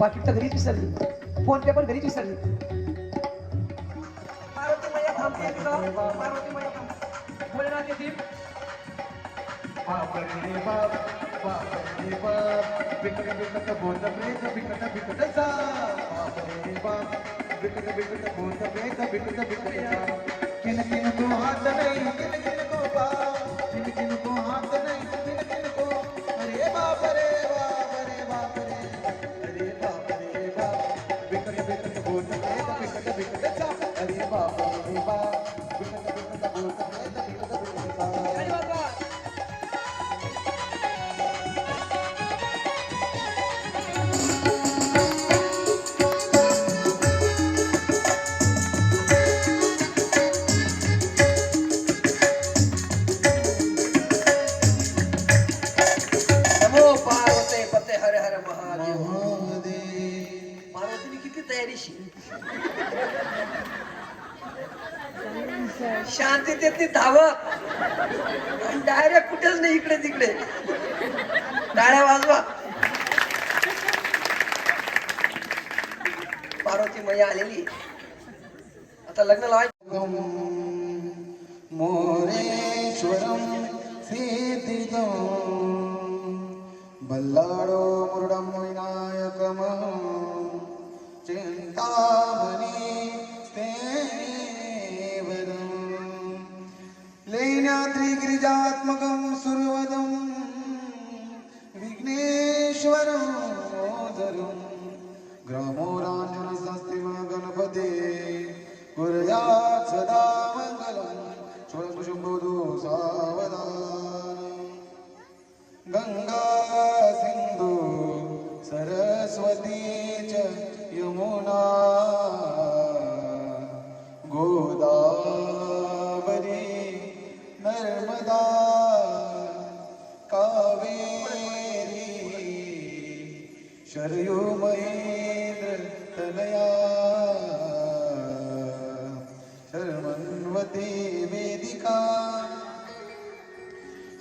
पाकिट तर घरीच विसरली. फोन पे पण घरीच विसरली. पार्वती मैया थांबते तिथं पार्वती मैया थांबते. भोलेनाथ येतील बाप रे बाप बाप रे बाप. बिकट बिकट बोत प्रेत बिकट बिकट सा बाप रे बाप. बिकट बिकट बोत प्रेत बिकट बिकट सा किन किन को हाथ नहीं above. शांततेतली धावत. आणि डायरेक्ट कुठेच नाही इकडे तिकडे. डाळ्या वाजवा. पार्वती मजा आलेली. आता लग्न लावायचं मोरेश्वरम सिद्धिदं बल्लाडो यमुना गोदावरी नर्मदा कावेरी शरयू महेन्द्र तनया शर्मन्वती वेदिका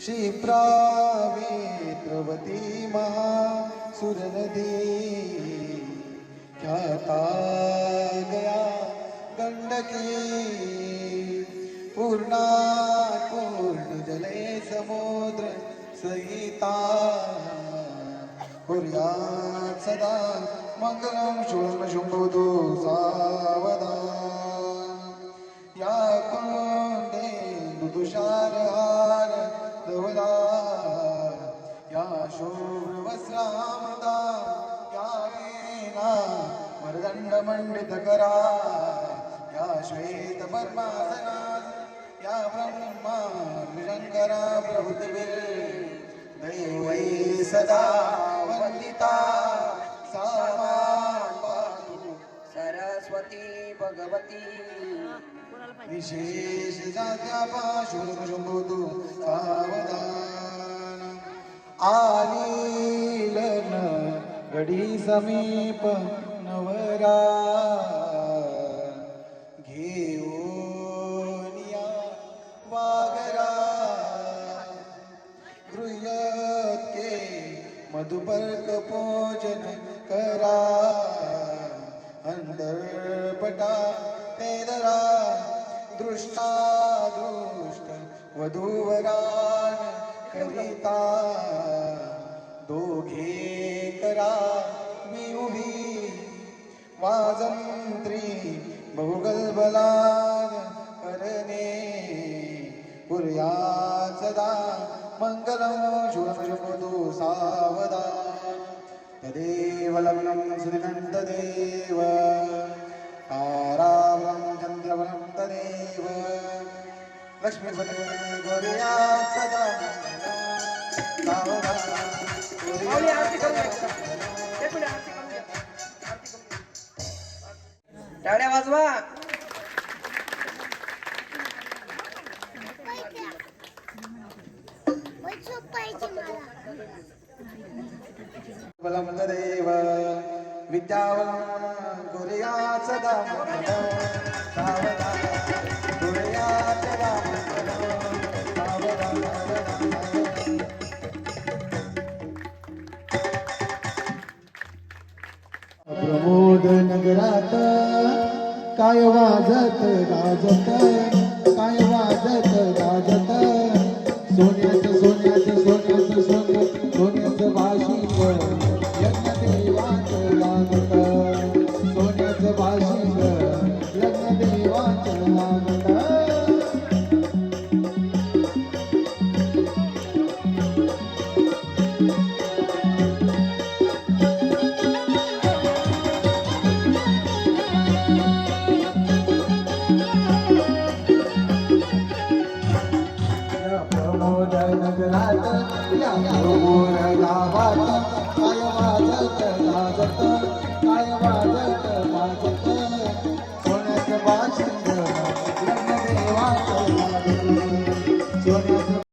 क्षिप्रावेत्रवती महासुरनदी आता गया गंडकी पूर्णा पूर्णजले समुद्र सहिता कुर्या सदा मङ्गलं शुभं शुम्भुतो सावधान या कुन्दे दुदुषारहार दवदा या शुभ्रवस्त्रामृता या वरदण्डमण्डितकरा या श्वेतपद्मासना या ब्रह्मा शङ्करा प्रभृतिभिः। दैवै सदा वन्दिता सा पातु सरस्वती भगवती। विशेष जात्यापाशुभुतु सावधान। आलीलन गडी समीप नवरा घेऊनिया वागरा. गृह्यते मधुपर्क पोजन करा. अंतर्पटा पेदरा दृष्टा दृष्ट वधूवरान करिता दोघे करा मी उभी वाजंत्री बहुगलबलान करणे. पुर्या सदा मङ्गलं शुभशुभदु सावधान. तदेव लग्नं सुदिनं तदेव तारावलं चन्द्रवलं तदेव. लक्ष्मीपते गोर्या सदा सावधान. टाळ्या वाजवा बलमदेव तदेव विद्यावलं कुर्या सावधान नगरात काय वाजत गाजत?